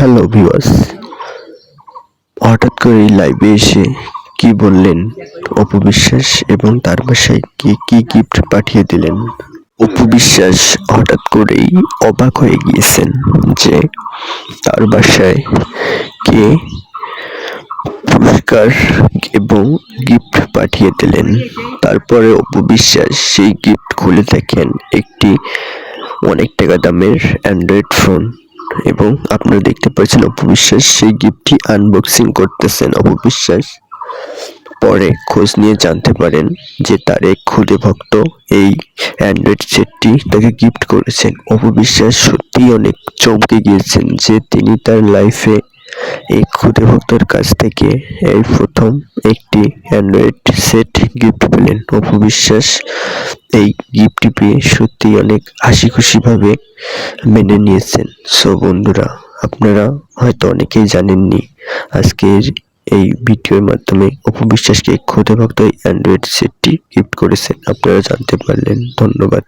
Hello viewers হঠাৎ করে লাইভে এসে কি বললেন অপু বিশ্বাস এবং তার বাসায় কি কি গিফট পাঠিয়ে দিলেন? অপু বিশ্বাস হঠাৎ করেই অবাক হয়ে গিয়েছেন যে তার বাসায় কে পুরস্কার এবং গিফট পাঠিয়ে দিলেন। তারপরে অপু বিশ্বাস সেই গিফট খুলে দেখেন একটি অনেক টাকা দামের অ্যান্ড্রয়েড ফোন এবং আপনারা দেখতে পাচ্ছেন অপবিশ্বাস সেই গিফটটি আনবক্সিং করতেছেন। অপবিশ্বাস পরে খোঁজ নিয়ে জানতে পারেন যে তার এক ক্ষুদে ভক্ত এই অ্যান্ড্রয়েড সেটটি তাকে গিফট করেছেন। অপবিশ্বাস সত্যিই অনেক চমকে গিয়েছেন যে তিনি তার লাইফে এই ক্ষুদে ভক্তর কাছ থেকে এই প্রথম একটি অ্যান্ড্রয়েড সেট গিফট পেলেন। অপু বিশ্বাস এই গিফটটি পেয়ে সত্যি অনেক হাসি খুশিভাবে মেনে নিয়েছেন। সো বন্ধুরা, আপনারা হয়তো অনেকেই জানেননি আজকের এই ভিডিওর মাধ্যমে অপু বিশ্বাসকে ক্ষুদে ভক্ত অ্যান্ড্রয়েড সেটটি গিফট করেছেন। আপনারা জানতে পারলেন। ধন্যবাদ।